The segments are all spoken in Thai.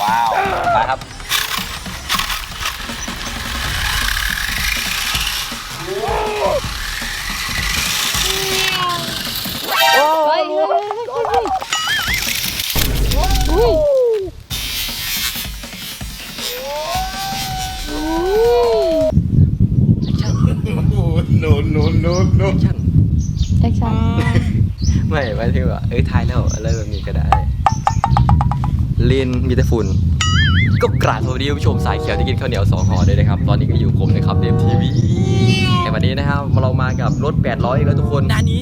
ว้าว มาครับ เฮ้ยเฮ้ยเฮ้ยเฮ้ยอุ้ยอุ้ยโนโนโนโนช่างแอคชั่น ไม่ไม่ถึงว่าเอ้ยทายแล้วอะไรแบบนี้ก็ได้ ลินมีแต่ฝุ่น ก็กราบสวัสดีผู้ชมสายเขียวที่กินข้าวเหนียวสองห่อด้วยนะครับ ตอนนี้ก็อยู่ผมนะครับเดฟทีวีในวันนี้นะครับเรามากับรถ 800อีกแล้วทุกคนด้านนี้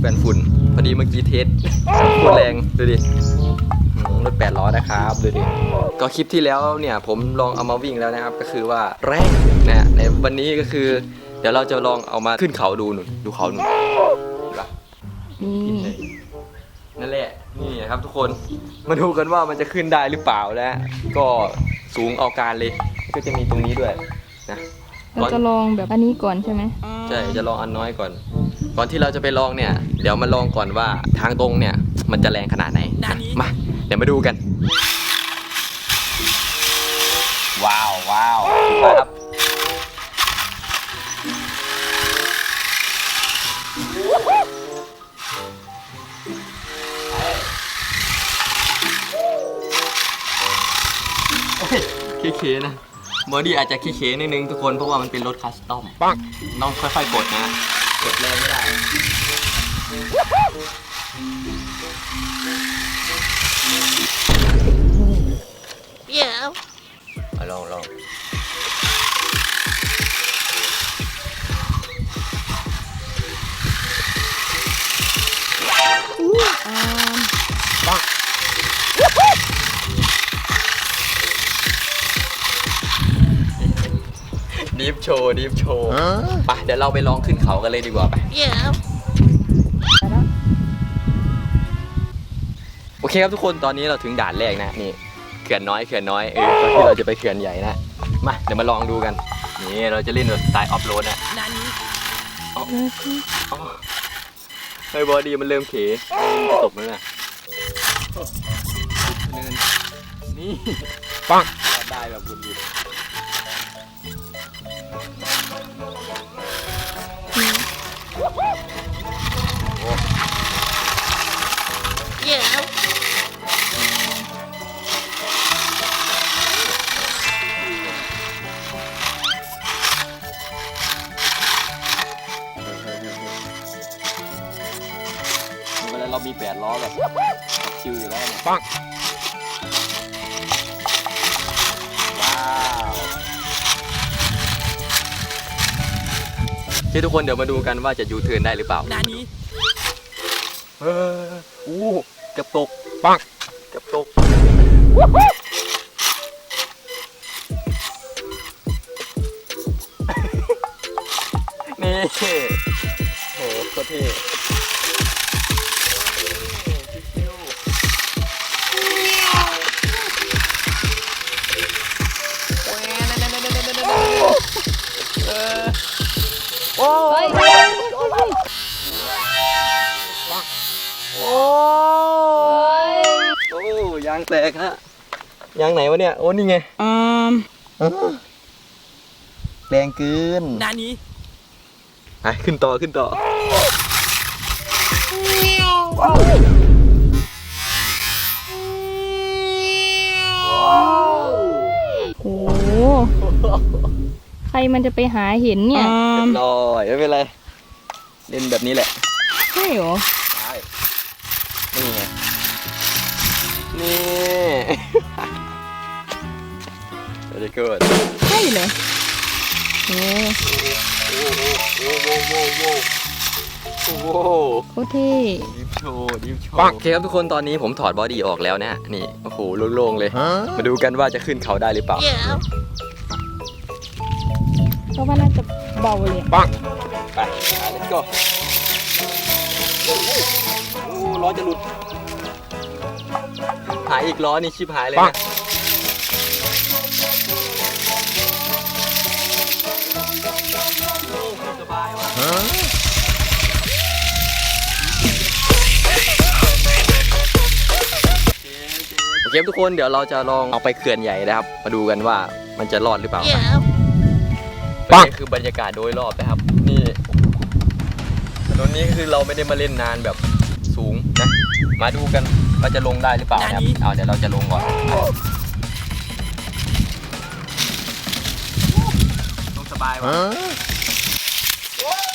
แฟนฝุ่น พอดีเมื่อกี้เทสฝุ่นแรงดูดิอืมรถ800นะครับดูดิก็คลิปที่แล้วเนี่ยผมลองเอามาวิ่งแล้วนะครับ ก็คือว่าแรงนะในวันนี้ก็คือ เดี๋ยวเราจะลองเอามาขึ้นเขาดูหนุนดูเขาหนุนเห็นปะนี่นั่นแหละนี่นะครับทุกคน มาดูกันว่ามันจะขึ้นได้หรือเปล่านะก็สูงเอาการเลย ก็จะมีตรงนี้ด้วยนะเราจะลองแบบอันนี้ก่อนใช่ไหมใช่จะลองอันน้อยก่อน ก่อนที่เราจะไปลองเนี่ย เดี๋ยวมาลองก่อนว่าทางตรงเนี่ย มันจะแรงขนาดไหนมาเดี๋ยวมาดูกัน ว้าวว้าวมาครับ เคๆนะบอดี้อาจจะเคๆนิดนึงทุกคนเพราะว่ามันเป็นรถคัสตอมต้องค่อยๆกดนะกดแรงไม่ได้ ดิฟโชว์ดิฟโชว์ไปเดี๋ยวเราไปลองขึ้นเขากันเลยดีกว่าไปไปแล้วโอเคครับทุกคนตอนนี้เราถึงด่านแรกนะนี่เขื่อนน้อยเขื่อนน้อยเออตอนที่เราจะไปเขื่อนใหญ่นะมาเดี๋ยวมาลองดูกัน นี่เราจะเล่นแบบสไตล์ออฟโรดนะเลยสิอ๋อเฮ้ยบอดี้มันเริ่มเขมันจะตกแล้วนะเนินนี่ปังได้แบบบุญบุ ลาเรามีแปดล้อแบบชิวอยู่แล้วเนี่ยปังว้าวที่ทุกคนเดี๋ยวมาดูกันว่าจะยูเทิร์นได้หรือเปล่าด้านนี้เอออู้เกับตกปังเกับตกนี่โหโคตรเท่ เฮ้ยโอ้ยโอ้ยางแตกฮะยางไหนวะเนี่ยโอ้นี่ไงอืมแรงเกินด้านนี้ไปขึ้นต่อขึ้นต่อโอ้โห ใครมันจะไปหาเห็นเนี่ยเรียบร้อยไม่เป็นไร เล่นแบบนี้แหละ ใช่เหรอได้นี่ไง นี่ very good ใช่เหรอโอ้โอ้โหโอ้โหโอ้โหโอ้โหโคตรเท่ดิฟโชว์ดิฟโชว์โอเคครับทุกคนตอนนี้ผมถอดบอดี้ออกแล้วนะนี่ โอ้โหโล่งๆเลย มาดูกันว่าจะขึ้นเขาได้หรือเปล่า เพราะว่าน่าจะเบาเลยอะปังไป let's go โอ้ล้อจะหลุด หายอีกล้อนี่ชิบหายเลยนะโอ้สบายว่ะโอเคเคทุกคนเดี๋ยวเราจะลองเอาไปเขื่อนใหญ่นะครับ มาดูกันว่ามันจะรอดหรือเปล่า ปัง นี่คือบรรยากาศโดยรอบนะครับ นี่ถนนนี้คือเราไม่ได้มาเล่นนานแบบสูงนะ มาดูกันว่าจะลงได้หรือเปล่านะครับเอาเดี๋ยวเราจะลงก่อน ลงสบายวะ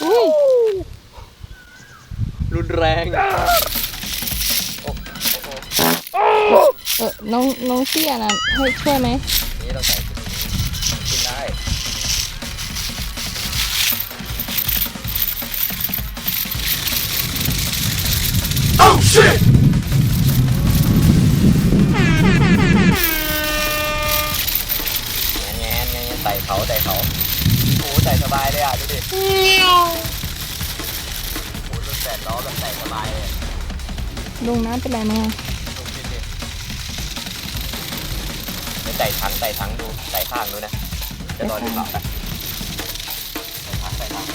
อุ้ยรุนแรง เออน้องน้องเตี้ยนะให้ช่วยไหมนี่เราใส่ อะดูดิโอ้รถแปดล้อแบบใส่สบายเลยลงน้ำเป็นไรมาลงดินดิไปใส่ถังใส่ถังดูใส่ข้างดูนะจะรอดหรือเปล่าใส่ถังใส่ถัง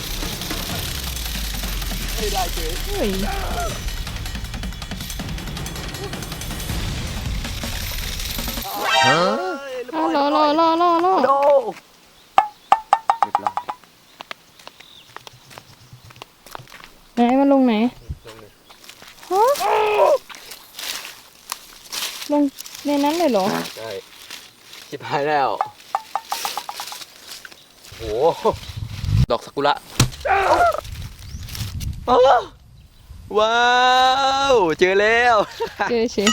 ไม่ได้เฉยเฮ้ยเรอรอรอรอรอโดเรียบร้อยไหนมาลงไหนลงเลยฮะลงในนั้นเลยเหรอ ใช่ชิบหายแล้วโหดอกซากุระอ้า วว้าวเจอแล้วเจอเฉย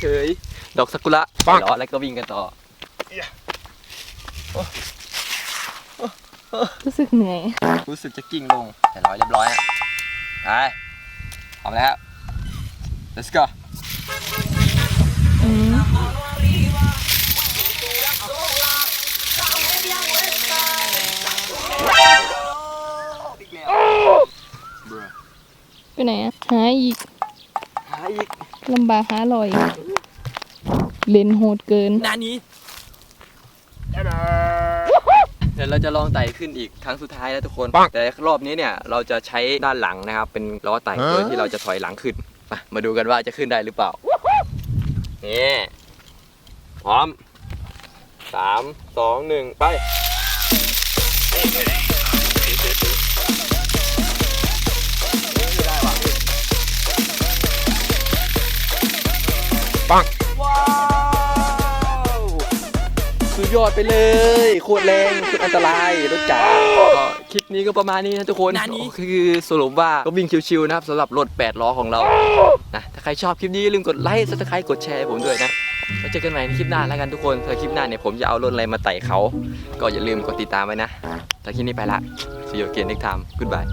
เฉยๆดอกซากุระปังเหรอแล้วก็วิ่งกันต่อรู้สึกเหนื่อยรู้สึกจะกิ้งลงแต่ร้อยเรียบร้อยอะไปพร้อมแล้ว let's go ไปไหนอะหาอีก หาอีกลำบากหาลอยเลนโหดเกินนานี้เดี๋ยวเราจะลองไต่ขึ้นอีกครั้งสุดท้ายแล้วทุกคนปังแต่รอบนี้เนี่ยเราจะใช้ด้านหลังนะครับ เป็นล้อไต่โดยที่เราจะถอยหลังขึ้น มามาดูกันว่าจะขึ้นได้หรือเปล่า นี่ พร้อมสามสองหนึ่งไป ปังว้าวสุดยอดไปเลยโคตรแรงโคตรอันตรายรถจ๋าก็คลิปนี้ก็ประมาณนี้นะทุกคนก็คือสรุปว่าก็วิ่งชิวๆนะครับสำหรับรถ8ล้อของเรานะถ้าใครชอบคลิปนี้อย่าลืมกดไลค์ซับสไครต์กดแชร์ให้ผมด้วยนะไว้เจอกันใหม่ในคลิปหน้าแล้วกันทุกคนถ้าคลิปหน้าเนี่ยผมจะเอารถอะไรมาไต่เขา ก็อย่าลืมกดติดตามไว้นะถ้าคลิปนี้ไปละ See you again next time goodbye